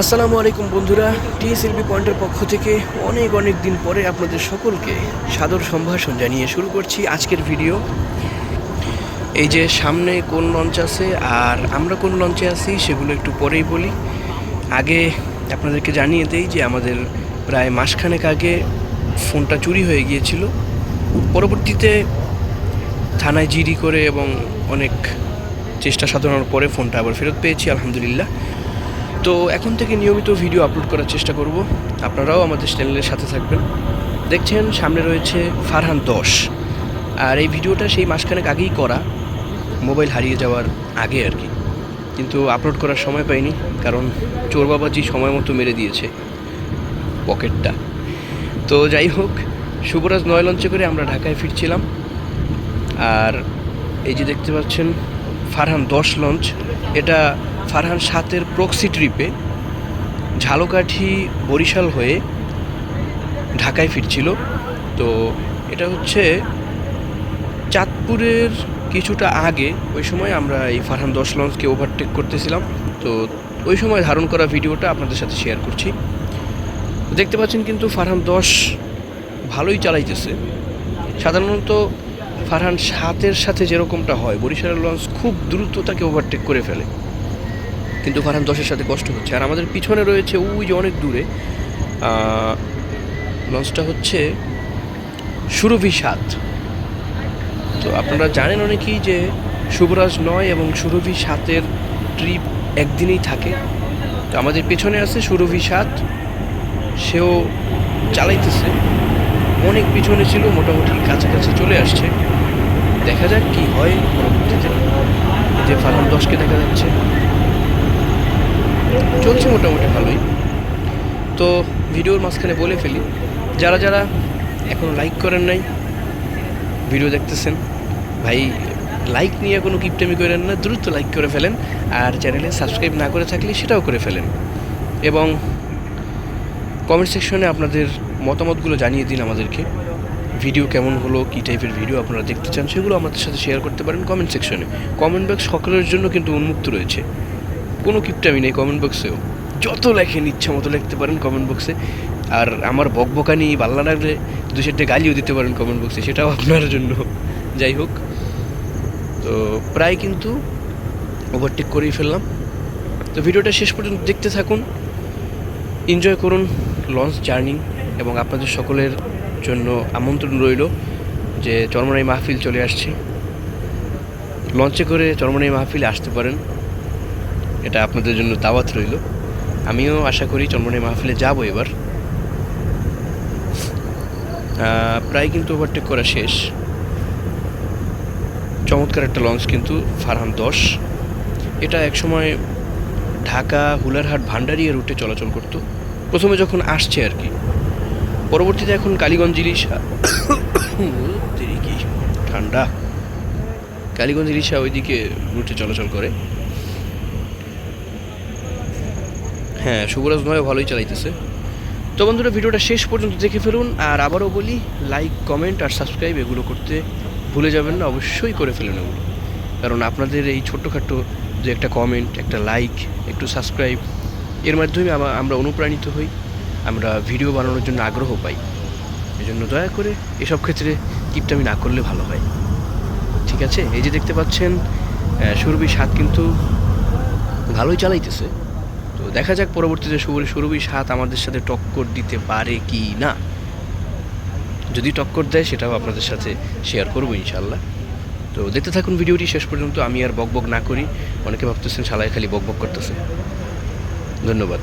আসসালামু আলাইকুম বন্ধুরা, টিএসএলবি পয়েন্টের পক্ষ থেকে অনেক অনেক দিন পরে আপনাদের সকলকে সাদর সম্ভাষণ জানিয়ে শুরু করছি আজকের ভিডিও। এই যে সামনে কোন লঞ্চ আছে আর আমরা কোন লঞ্চে আছি সেগুলো একটু পরেই বলি। আগে আপনাদেরকে জানিয়ে দেই যে আমাদের প্রায় মাসখানেক আগে ফোনটা চুরি হয়ে গিয়েছিল। পরবর্তীতে থানায় জিডি করে এবং অনেক চেষ্টা সাধনার পরে ফোনটা আবার ফেরত পেয়েছি, আলহামদুলিল্লাহ। তো এখন থেকে নিয়মিত ভিডিও আপলোড করার চেষ্টা করব। আপনারাও আমাদের চ্যানেলের সাথে থাকবেন। দেখছেন, সামনে রয়েছে ফারহান দশ। আর এই ভিডিওটা সেই মাসখানেক আগেই করা। মোবাইল হারিয়ে যাওয়ার আগে আর কি। কিন্তু আপলোড করার সময় পাইনি, কারণ চোর বাবাজি সময় মতো মেরে দিয়েছে পকেটটা। তো যাই হোক, শুভরাজ নয় লঞ্চে করে আমরা ঢাকায় ফিরছিলাম। আর এই যে দেখতে পাচ্ছেন, ফারহান দশ লঞ্চ। এটা ফারহান সাতের প্রক্সি ট্রিপে ঝালকাঠি বরিশাল হয়ে ঢাকায় ফিরছিল। তো এটা হচ্ছে চাঁদপুরের কিছুটা আগে ওই সময় আমরা এই ফারহান দশ লঞ্চকে ওভারটেক করতেছিলাম। তো ওই সময় ধারণ করা ভিডিওটা আপনাদের সাথে শেয়ার করছি। দেখতে পাচ্ছেন কিন্তু ফারহান দশ ভালোই চালাইতেছে। সাধারণত ফারহান সাতের সাথে যেরকমটা হয়, বরিশালের লঞ্চ খুব দ্রুত তাকে ওভারটেক করে ফেলে। কিন্তু ফারহান দশের সাথে কষ্ট হচ্ছে। আর আমাদের পিছনে রয়েছে, ওই যে অনেক দূরে লঞ্চটা হচ্ছে সুরভি সাত। তো আপনারা জানেন অনেকেই যে শুভরাজ নয় এবং সুরভি সাতের ট্রিপ একদিনেই থাকে। তো আমাদের পেছনে আছে সুরভি সাত। সেও চালাইতেছে। অনেক পিছনে ছিল, মোটামুটি কাছাকাছি চলে আসছে। দেখা যাক কি হয় পরবর্তীতে। যে ফারহান দশকে দেখা যাচ্ছে। চলছে মোটামুটি ভালোই। তো ভিডিওর মাঝখানে বলে ফেলি, যারা যারা এখনও লাইক করেন নাই, ভিডিও দেখতেছেন, ভাই লাইক নিয়ে কোনো কিপটামি করেন না, দ্রুত লাইক করে ফেলেন, আর চ্যানেলে সাবস্ক্রাইব না করে থাকলে সেটাও করে ফেলেন। এবং কমেন্ট সেকশনে আপনাদের মতামতগুলো জানিয়ে দিন আমাদেরকে ভিডিও কেমন হলো, কী টাইপের ভিডিও আপনারা দেখতে চান, সেগুলো আমাদের সাথে শেয়ার করতে পারেন কমেন্ট সেকশনে কমেন্ট বক্স সকলের জন্য কিন্তু উন্মুক্ত রয়েছে। কোনো কিপটামি নেই কমেন্ট বক্সেও যত লেখেন ইচ্ছা মতো লিখতে পারেন কমেন্ট বক্সে আর আমার বকবকানি বাল্লা লাগলে দু চারটে গালিও দিতে পারেন কমেন্ট বক্সে সেটাও আপনার জন্য। যাই হোক, তো প্রায় কিন্তু ওভারটেক করেই ফেললাম। তো ভিডিওটা শেষ পর্যন্ত দেখতে থাকুন। এনজয় করুন লঞ্চ জার্নি এবং আপনাদের সকলের জন্য আমন্ত্রণ রইল যে চরমনাই মাহফিল চলে আসছে। লঞ্চে করে চরমনাই মাহফিলে আসতে পারেন। এটা আপনাদের জন্য দাওয়াত রইল। আমিও আশা করি চন্মনাই মাহফিলে যাব এবার। প্রায় কিন্তু ওভারটেক করা শেষ। চমৎকার একটা লঞ্চ কিন্তু ফারহান দশ। এটা একসময় ঢাকা, হুলারহাট, ভান্ডারিয়া রুটে চলাচল করতো। প্রথমে যখন আসছে আর কি। পরবর্তীতে এখন কালীগঞ্জ ইলিশা ঠান্ডা। কালীগঞ্জ ইলিশা ওইদিকে রুটে চলাচল করে। হ্যাঁ শুভরাজ নয় ভালোই চালাইতেছে। তো বন্ধুরা, ভিডিওটা শেষ পর্যন্ত দেখে ফেলুন, আর আবারও বলি লাইক কমেন্ট আর সাবস্ক্রাইব এগুলো করতে ভুলে যাবেন না, অবশ্যই করে ফেলুন এগুলো। কারণ আপনাদের এই ছোট্টখাটো যে একটা কমেন্ট একটা লাইক একটু সাবস্ক্রাইব এর মাধ্যমে আমা- আমরা অনুপ্রাণিত হই, আমরা ভিডিও বানানোর জন্য আগ্রহ পাই। এই জন্য দয়া করে এসব ক্ষেত্রে কিপটামি না করলে ভালো হয়। ঠিক আছে? এই যে দেখতে পাচ্ছেন সুরভি সাত কিন্তু ভালোই চালাইতেছে। দেখা যাক পরবর্তীতে সুর- সুরভি সাত আমাদের সাথে টক্কর দিতে পারে কি না। যদি টক্কর দেয়, সেটাও আপনাদের সাথে শেয়ার করব ইনশাল্লাহ তো দেখতে থাকুন ভিডিওটি, শেষ পর্যন্ত আমি আর বকবক না করি। অনেকে ভাবতেছেন শালায় খালি বকবক করতেছে। ধন্যবাদ।